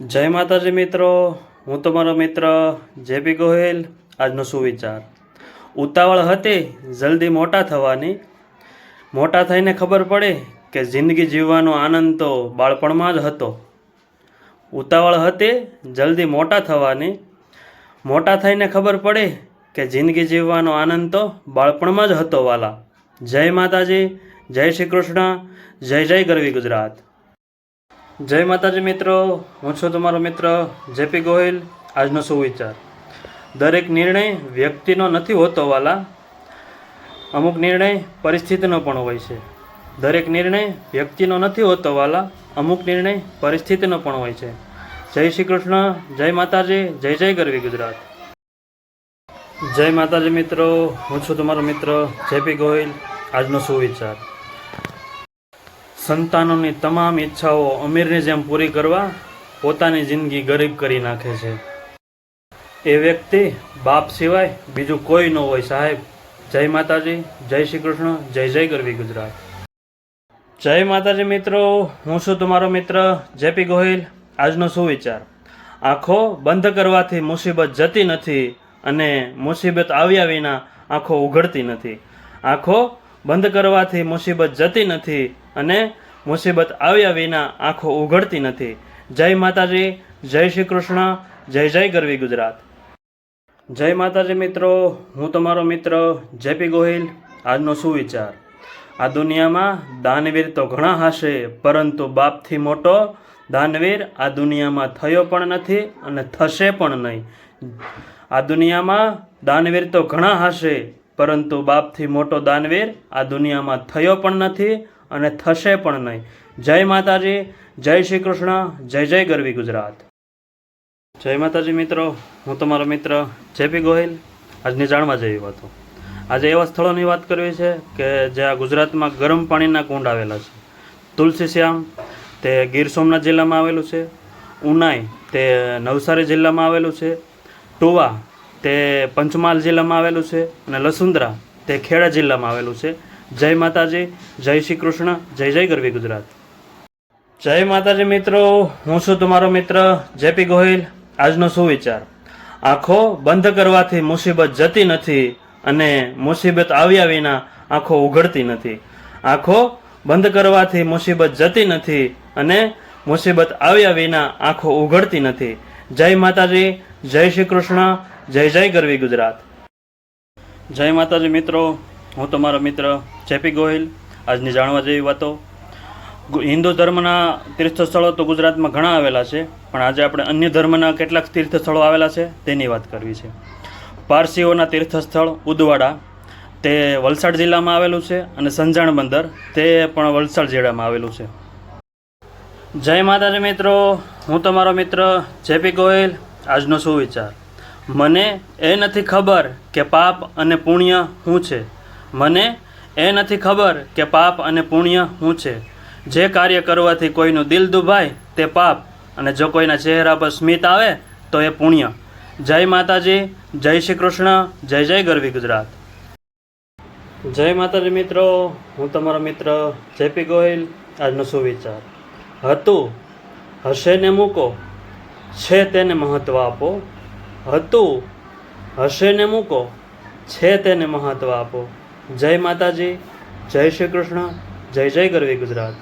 જય માતાજી મિત્રો, હું તમારો મિત્ર જેપી ગોહિલ. આજનો સુવિચાર. ઉતાવળ હતી જલ્દી મોટા થવાની. મોટા થઈને ખબર પડે કે જિંદગી જીવવાનો આનંદ તો બાળપણમાં જ હતો. ઉતાવળ હતી જલ્દી મોટા થવાની. મોટા થઈને ખબર પડે કે જિંદગી જીવવાનો આનંદ તો બાળપણમાં જ હતો વાલા. જય માતાજી, જય શ્રી કૃષ્ણ, જય જય ગરવી ગુજરાત. જય માતાજી મિત્રો, હું છું તમારો મિત્ર જેપી ગોહિલ. આજનો સુવિચાર. દરેક નિર્ણય વ્યક્તિનો નથી હોતો વાલા. અમુક નિર્ણય પરિસ્થિતિનો પણ હોય છે. દરેક નિર્ણય વ્યક્તિનો નથી હોતો વાલા. અમુક નિર્ણય પરિસ્થિતિનો પણ હોય છે. જય શ્રી કૃષ્ણ, જય માતાજી, જય જય ગરવી ગુજરાત. જય માતાજી મિત્રો, હું છું તમારો મિત્ર જેપી ગોહિલ. આજનો સુવિચાર. સંતાનોની તમામ ઈચ્છાઓ અમીરની જેમ પૂરી કરવા, પોતાની જિંદગી ગરીબ કરી નાખે છે. એ વ્યક્તિ બાપ સિવાય બીજું કોઈ ન હોય સાહેબ. જય માતાજી, જય શ્રી કૃષ્ણ, જય જય ગરવી ગુજરાત. જય માતાજી મિત્રો, હું છું તમારો મિત્ર જેપી ગોહિલ. આજનો સુવિચાર. આંખો બંધ કરવાથી મુસીબત જતી નથી અને મુસીબત આવ્યા વિના આંખો ઉઘડતી નથી. આંખો બંધ કરવાથી મુસીબત જતી નથી અને મુસીબત આવ્યા વિના આંખો ઉઘડતી નથી. જય માતાજી, જય શ્રી કૃષ્ણ, જય જય ગરવી ગુજરાત. જય માતાજી મિત્રો, હું તમારો મિત્ર જેપી ગોહિલ, આજનો સુવિચાર. આ દુનિયામાં દાનવીર તો ઘણા હશે, પરંતુ બાપથી મોટો દાનવીર આ દુનિયામાં થયો પણ નથી અને થશે પણ નહીં. આ દુનિયામાં દાનવીર તો ઘણા હશે, પરંતુ બાપથી મોટો દાનવીર આ દુનિયામાં થયો પણ નથી અને થશે પણ નહીં. જય માતાજી, જય શ્રી કૃષ્ણ, જય જય ગરવી ગુજરાત. જય માતાજી મિત્રો, હું તમારો મિત્ર જેપી ગોહિલ આજની જાણવા જેવી વાતો આજે એવા સ્થળોની વાત કરવી છે કે જ્યાં ગુજરાતમાં ગરમ પાણીના કુંડ આવેલા છે. તુલસી શ્યામ, તે ગીર સોમનાથ જિલ્લામાં આવેલું છે. ઉનાઈ, તે નવસારી જિલ્લામાં આવેલું છે. ટુવા, તે પંચમહાલ જિલ્લામાં આવેલું છે. અને લસુંદરા, તે ખેડા જિલ્લામાં આવેલું છે. જય માતાજી, જય શ્રી કૃષ્ણ, જય જય ગરવી ગુજરાત. જય માતાજી મિત્રો, હું છું તમારો મિત્ર જેપી ગોહિલ. આજનો સુવિચાર. આંખો બંધ કરવાથી મુસીબત જતી નથી અને મુસીબત આવ્યા વિના આંખો ઉઘડતી નથી. આંખો બંધ કરવાથી મુસીબત જતી નથી અને મુસીબત આવ્યા વિના આંખો ઉઘડતી નથી. જય માતાજી, જય શ્રી કૃષ્ણ, જય જય ગરવી ગુજરાત. જય માતાજી મિત્રો હું તમારો મિત્ર જેપી ગોહિલ. આજની જાણવા જેવી વાતો. હિન્દુ ધર્મના તીર્થ સ્થળો તો ગુજરાતમાં ઘણા આવેલા છે, પણ આજે આપણે અન્ય ધર્મના કેટલાક તીર્થ સ્થળો આવેલા છે, તેની વાત કરવી છે. પારસીઓના તીર્થ સ્થળ ઉદવાડા, તે વલસાડ જિલ્લામાં આવેલું છે અને સંજાણ બંદર, તે પણ વલસાડ જિલ્લામાં આવેલું છે. જય માતાજી મિત્રો, હું તમારો મિત્ર જેપી ગોહિલ. આજનો સુવિચાર મને એ નથી ખબર કે પાપ અને પુણ્ય શું છે. મને એ નથી ખબર કે પાપ અને પુણ્ય શું છે. જે કાર્ય કરવાથી કોઈનું દિલ દુભાય તે પાપ, અને જો કોઈના ચહેરા પર સ્મિત આવે, તો એ પુણ્ય. જય માતાજી, જય શ્રી કૃષ્ણ જય જય ગરવી ગુજરાત. જય માતાજી મિત્રો, હું તમારો મિત્ર જેપી ગોહિલ, આજનો સુવિચાર. હતું, હશે ને મૂકો, છે તેને મહત્ત્વ આપો. હતું, હશે ને મૂકો, છે તેને મહત્ત્વ આપો. જય માતાજી જય શ્રી કૃષ્ણ જય જય ગરવી ગુજરાત.